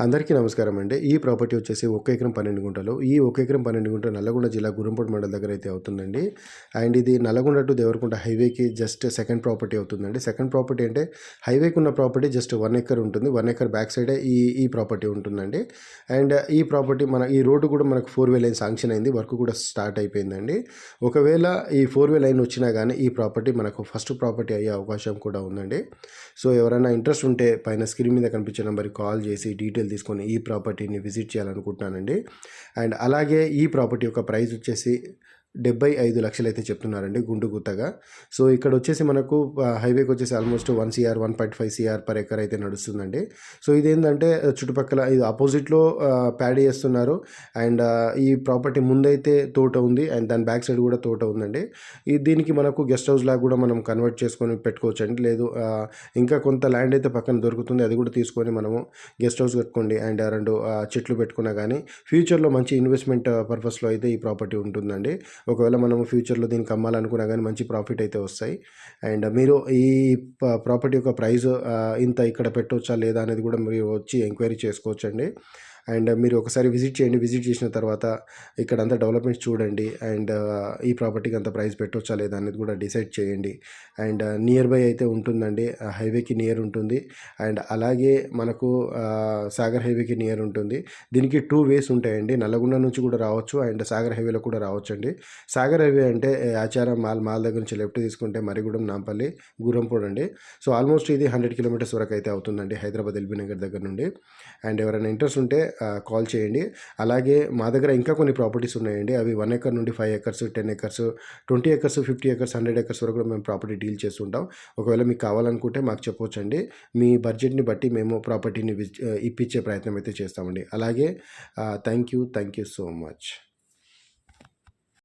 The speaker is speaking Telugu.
అందరికీ నమస్కారం అండి. ఈ ప్రాపర్టీ వచ్చేసి ఒక ఎకరం పన్నెండు గుంటలు. ఈ ఒక ఎకరం పన్నెండు గుంటలు నల్లగొండ జిల్లా గురంపూడి మండల దగ్గర అయితే అవుతుందండి. అండ్ ఇది నల్లగొండ టు దేవరకొండ హైవేకి జస్ట్ సెకండ్ ప్రాపర్టీ అవుతుందండి. సెకండ్ ప్రాపర్టీ అంటే హైవేకి ఉన్న ప్రాపర్టీ జస్ట్ వన్ ఎకర్ ఉంటుంది. వన్ ఎకర్ బ్యాక్ సైడే ఈ ఈ ప్రాపర్టీ ఉంటుందండి. అండ్ ఈ ప్రాపర్టీ మన ఈ రోడ్డు కూడా మనకు ఫోర్ వే లైన్ శాంక్షన్ అయింది. వర్క్ కూడా స్టార్ట్ అయిపోయిందండి. ఒకవేళ ఈ ఫోర్ వే లైన్ వచ్చినా కానీ ఈ ప్రాపర్టీ మనకు ఫస్ట్ ప్రాపర్టీ అయ్యే అవకాశం కూడా ఉందండి. సో ఎవరైనా ఇంట్రెస్ట్ ఉంటే పైన స్క్రీన్ మీద కనిపించే నెంబర్కి కాల్ చేసి డీటెయిల్ తీసుకొని ఈ ప్రాపర్టీని విజిట్ చేయాలనుకుంటున్నానండి. అండ్ అలాగే ఈ ప్రాపర్టీ యొక్క ప్రైస్ వచ్చేసి డెబ్బై ఐదు లక్షలు అయితే చెప్తున్నారండి గుండు గుత్తగా. సో ఇక్కడ వచ్చేసి మనకు హైవేకి వచ్చేసి almost one CR one point five CR per acre అయితే నడుస్తుందండి. సో ఇదేంటంటే చుట్టుపక్కల ఇది ఆపోజిట్లో ప్యాడీ చేస్తున్నారు అండ్ ఈ ప్రాపర్టీ ముందైతే తోట ఉంది. అండ్ దాని బ్యాక్ సైడ్ కూడా తోట ఉందండి. ఈ దీనికి మనకు గెస్ట్ హౌస్ లాగా కూడా మనం కన్వర్ట్ చేసుకొని పెట్టుకోవచ్చు అండి లేదు ఇంకా కొంత ల్యాండ్ అయితే పక్కన దొరుకుతుంది. అది కూడా తీసుకొని మనము గెస్ట్ హౌస్ కట్టుకోండి. అండ్ రెండు చెట్లు పెట్టుకున్నా కానీ ఫ్యూచర్లో మంచి ఇన్వెస్ట్మెంట్ పర్పస్లో అయితే ఈ ప్రాపర్టీ ఉంటుందండి. ఒకవేళ మనం ఫ్యూచర్లో దీనికి అమ్మాలనుకున్నా కానీ మంచి ప్రాఫిట్ అయితే వస్తాయి. అండ్ మీరు ఈ ప్రాపర్టీ యొక్క ప్రైస్ ఇంత ఇక్కడ పెట్టవచ్చా లేదా అనేది కూడా మీరు వచ్చి ఎంక్వైరీ చేసుకోవచ్చండి. అండ్ మీరు ఒకసారి విజిట్ చేయండి. విజిట్ చేసిన తర్వాత ఇక్కడ అంతా డెవలప్మెంట్స్ చూడండి. అండ్ ఈ ప్రాపర్టీకి అంత ప్రైస్ పెట్టవచ్చా లేదా అనేది కూడా డిసైడ్ చేయండి. అండ్ నియర్ బై అయితే ఉంటుందండి. హైవేకి నియర్ ఉంటుంది. అండ్ అలాగే మనకు సాగర్ హైవేకి నియర్ ఉంటుంది. దీనికి టూ వేస్ ఉంటాయండి. నల్లగొండ నుంచి కూడా రావచ్చు. అండ్ సాగర్ హైవేలో కూడా రావచ్చు అండి సాగర్ హైవే అంటే ఆచారం మాల్ మాల్ దగ్గర నుంచి లెఫ్ట్ తీసుకుంటే మరిగూడెం నాంపల్లి గురంపూడ్ అండి. సో ఆల్మోస్ట్ ఇది హండ్రెడ్ కిలోమీటర్స్ వరకు అయితే అవుతుందండి హైదరాబాద్ ఎల్బీ నగర్ దగ్గర నుండి. అండ్ ఎవరైనా ఇంట్రెస్ట్ ఉంటే కాల్ చేయండి. అలాగే మా దగ్గర ఇంకా కొన్ని ప్రాపర్టీస్ ఉన్నాయండి. అవి వన్ ఎకర్ నుండి five acres ten acres twenty acres fifty acres hundred acres వరకు కూడా మేము ప్రాపర్టీ డీల్ చేస్తుంటాం. ఒకవేళ మీకు కావాలనుకుంటే మాకు చెప్పొచ్చండి. మీ బడ్జెట్ని బట్టి మేము ప్రాపర్టీని ఇప్పించే ప్రయత్నం అయితే చేస్తామండి. అలాగే thank you thank you so much.